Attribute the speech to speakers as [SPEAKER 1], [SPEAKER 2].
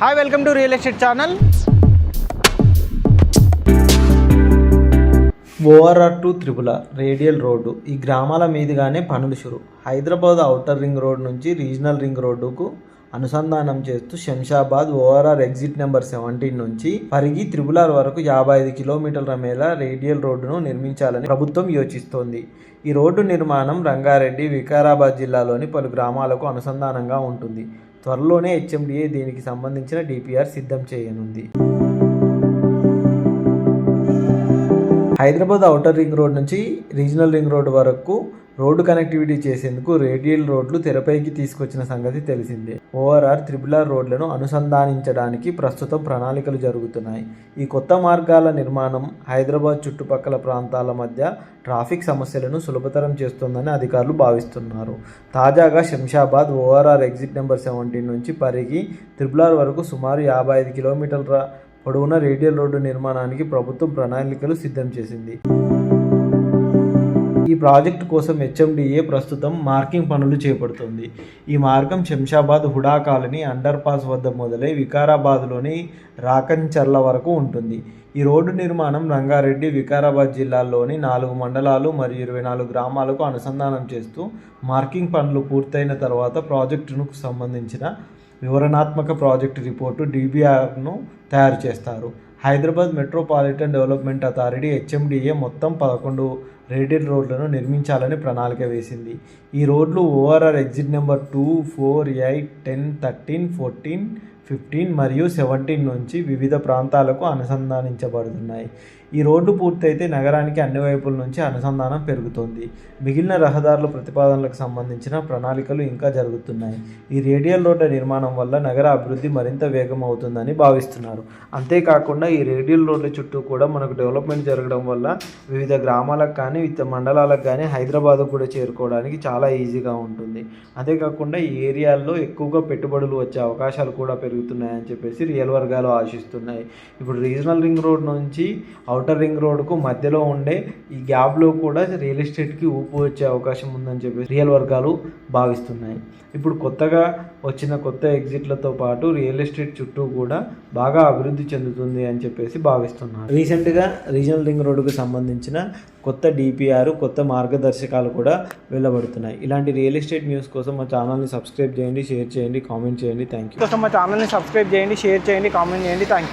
[SPEAKER 1] Hi welcome to real estate channel ORR to triple radial road ఈ గ్రామాల మీదుగానే పనులు షురు. హైదరాబాద్ అవుటర్ రింగ్ రోడ్ నుంచి రీజనల్ రింగ్ రోడ్డుకు అనుసంధానం చేస్తూ Shamshabad ORR exit number seventeen నుంచి పరిగి త్రిపులార్ వరకు యాభై ఐదు కిలోమీటర్ల మేర రేడియల్ రోడ్డును నిర్మించాలని ప్రభుత్వం యోచిస్తోంది. ఈ రోడ్డు నిర్మాణం రంగారెడ్డి వికారాబాద్ జిల్లాలోని పలు గ్రామాలకు అనుసంధానంగా ఉంటుంది. త్వరలోనే హెచ్ఎండిఏ దీనికి సంబంధించిన డిపిఆర్ సిద్ధం చేయనుంది. హైదరాబాద్ ఔటర్ రింగ్ రోడ్ నుంచి రీజనల్ రింగ్ రోడ్ వరకు రోడ్డు కనెక్టివిటీ చేసేందుకు రేడియల్ రోడ్లు తెరపైకి తీసుకొచ్చిన సంగతి తెలిసిందే. ఓఆర్ఆర్ త్రిబులార్ రోడ్లను అనుసంధానించడానికి ప్రస్తుతం ప్రణాళికలు జరుగుతున్నాయి. ఈ కొత్త మార్గాల నిర్మాణం హైదరాబాద్ చుట్టుపక్కల ప్రాంతాల మధ్య ట్రాఫిక్ సమస్యలను సులభతరం చేస్తుందని అధికారులు భావిస్తున్నారు. తాజాగా Shamshabad ORR exit number seventeen నుంచి పరిగి త్రిబులార్ వరకు సుమారు యాభై ఐదు కిలోమీటర్ల పొడవున రేడియల్ రోడ్డు నిర్మాణానికి ప్రభుత్వం ప్రణాళికలు సిద్ధం చేసింది. ఈ ప్రాజెక్టు కోసం హెచ్ఎండిఏ ప్రస్తుతం మార్కింగ్ పనులు చేపడుతుంది. ఈ మార్గం Shamshabad Hooda colony underpass వద్ద మొదలై వికారాబాద్లోని రాకంచర్ల వరకు ఉంటుంది. ఈ రోడ్డు నిర్మాణం రంగారెడ్డి వికారాబాద్ జిల్లాల్లోని నాలుగు మండలాలు మరియు ఇరవై నాలుగు గ్రామాలకు అనుసంధానం చేస్తూ మార్కింగ్ పనులు పూర్తయిన తర్వాత ప్రాజెక్టును సంబంధించిన వివరణాత్మక ప్రాజెక్టు రిపోర్టు డిబిఆర్ను తయారు చేస్తారు. Hyderabad metropolitan development authority HMDA మొత్తం పదకొండు రేడియల్ రోడ్లను నిర్మించాలని ప్రణాళిక వేసింది. ఈ రోడ్లు ORR exit number two four eight ten thirteen fourteen fifteen మరియు సెవెంటీన్ నుంచి వివిధ ప్రాంతాలకు అనుసంధానించబడుతున్నాయి. ఈ రోడ్డు పూర్తయితే నగరానికి అన్ని వైపుల నుంచి అనుసంధానం పెరుగుతుంది. మిగిలిన రహదారుల ప్రతిపాదనలకు సంబంధించిన ప్రణాళికలు ఇంకా జరుగుతున్నాయి. ఈ రేడియల్ రోడ్ల నిర్మాణం వల్ల నగర అభివృద్ధి మరింత వేగం అవుతుందని భావిస్తున్నారు. అంతేకాకుండా ఈ రేడియల్ రోడ్ల చుట్టూ కూడా మనకు డెవలప్మెంట్ జరగడం వల్ల వివిధ గ్రామాలకు కానీ వివిధ మండలాలకు కానీ హైదరాబాద్ కూడా చేరుకోవడానికి చాలా ఈజీగా ఉంటుంది. అంతేకాకుండా ఈ ఏరియాల్లో ఎక్కువగా పెట్టుబడులు వచ్చే అవకాశాలు కూడా పెరుగుతున్నాయని చెప్పేసి రియల్ వర్గాలు ఆశిస్తున్నాయి. ఇప్పుడు రీజనల్ రింగ్ రోడ్ నుంచి అవుటర్ రింగ్ రోడ్కు మధ్యలో ఉండే ఈ గ్యాప్లో కూడా రియల్ ఎస్టేట్కి ఊపు వచ్చే అవకాశం ఉందని చెప్పేసి రియల్ వర్గాలు భావిస్తున్నాయి. ఇప్పుడు కొత్తగా వచ్చిన కొత్త ఎగ్జిట్లతో పాటు రియల్ ఎస్టేట్ చుట్టూ కూడా బాగా అభివృద్ధి చెందుతుంది అని చెప్పేసి భావిస్తున్నారు. రీసెంట్గా రీజనల్ రింగ్ రోడ్డుకు సంబంధించిన కొత్త డిపిఆర్ కొత్త మార్గదర్శకాలు కూడా వెళ్ళబడుతున్నాయి ఇలాంటి రియల్ ఎస్టేట్ న్యూస్ కోసం మా ఛానల్ని సబ్స్క్రైబ్ చేయండి షేర్ చేయండి కామెంట్ చేయండి. థ్యాంక్ యూ కోసం మా ఛానల్ని సబ్స్క్రైబ్ చేయండి షేర్ చేయండి కామెంట్ చేయండి. Thank you